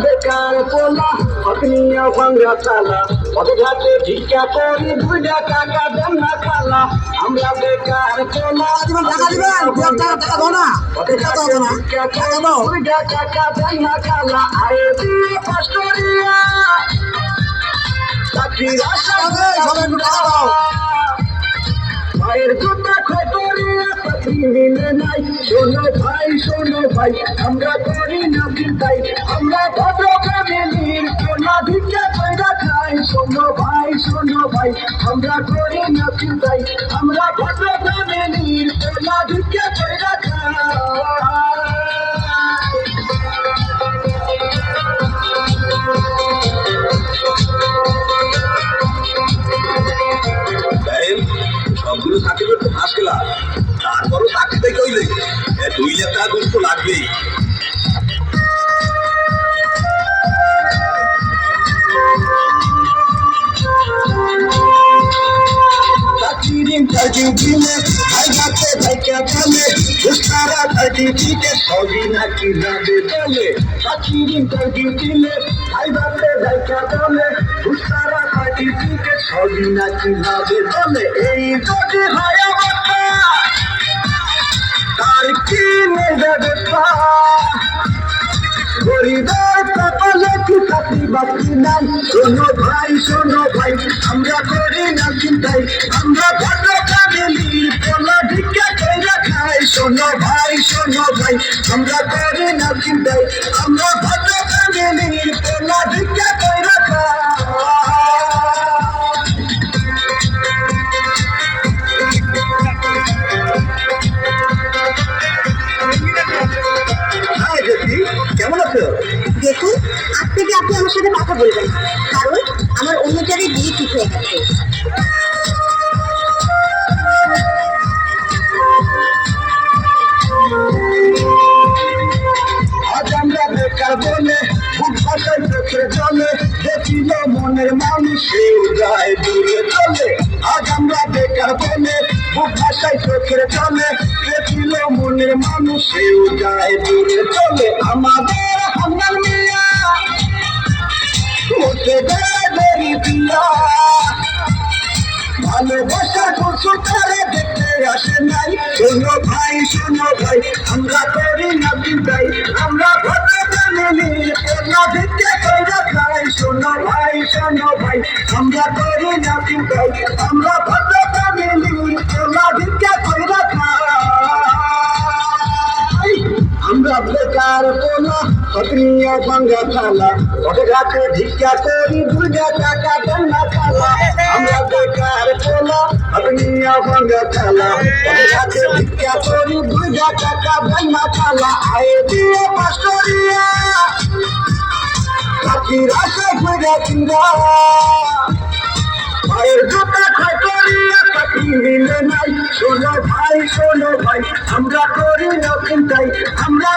বেকার পোলা অগ্নিয়া ভাঙ্গা চালা পদঘাটে ভিক্ষা করি দুইটা টাকা দেন না খালা আমরা বেকার পোলা টাকা দিবেন, টাকা, টাকা দাও না। টাকা দাও না। ভিক্ষা টাকা দাও। দুইটা টাকা দেন না খালা আয়ে দিয়ে পাস্টরিয়া চাকরির আশা সবাই, টাকা দাও। মায়ের মিলে নাই শোনো ভাই শোনো ভাই, আমরা করি না চিন্তাই আমরা ভদ্র ফ্যামিলির কোনা ভিক্ষা কইরা খাই। শোনো ভাই শোনো ভাই, আমরা করি না চিন্তাই আমরা ভদ্র ফ্যামিলির কোনা ভিক্ষা কইরা খাই সবগুলো সার্টিফিকেট তো ফাঁস গেলাম তারপরও চাকরিতে কইলে। দুই লাখ টাকা তো লাগবেই। চাকরির কাজে দিলে ভাই গাছে ভাইকা বলে দুষ্টারা কাজে দিতে সবই নাকি যাবে বলে। চাকরির কাজে দিলে ভাই গাছে ভাইকা বলে দুষ্টারা কাজে দিতে সবই নাকি যাবে এই তার কি নেবে পা গরিবের কপালে কি চাকরি বাকি নাই? শোনো ভাই শোনো ভাই, আমরা করি না চিন্তাই। আমরা ভদ্র ফ্যামিলি পোলা ভিক্ষা করে খাই। শোনো ভাই শোনো ভাই, আমরা কেমন দেখুন, আজ থেকে আপনি আমার সাথে কথা বলবেন কারণ আমার অন্য জায়গায় বিয়ে ঠিক হয়ে গেছে। দেখিল মনের মানুষ সেও যায় দূরে চলে। আজ আমরা বেকার বলে বুক ভাষায় চোখের জলে, দেখিল মনের মানুষ সেও যায় দূরে চলে। ভালোবাসা করছ তারে দেখতে আসে নাই। শোনো ভাই শোনো ভাই, আমরা করি না চিন্তাই আমরা ভদ্র ফ্যামিলি না ভিক্ষে কইরা খাই। শোনো ভাই শোনো ভাই, আমরা করি না চিন্তাই আমরা ভদ্র ফ্যামিলি না ভিক্ষে কইরা খাই। আমরা বেকার পোলা সক্রিয় ভাঙ্গা খালা ওদের হাতে ভিক্ষা করি, দুর্গা টাকা দেনা খালা আমরা ভাঙ্গা খালা। হাতে ভিক্ষা করি দুর্গা টাকা দেনা খালা আয়ে দিয়ে পাস্টরিয়া চাকরির আশা করে চিন্তা ভাইয়ের জুতা খাই করিয়া চাকরি মিলে নাই। শোনো ভাই শোনো ভাই, আমরা করি না চিন্তাই আমরা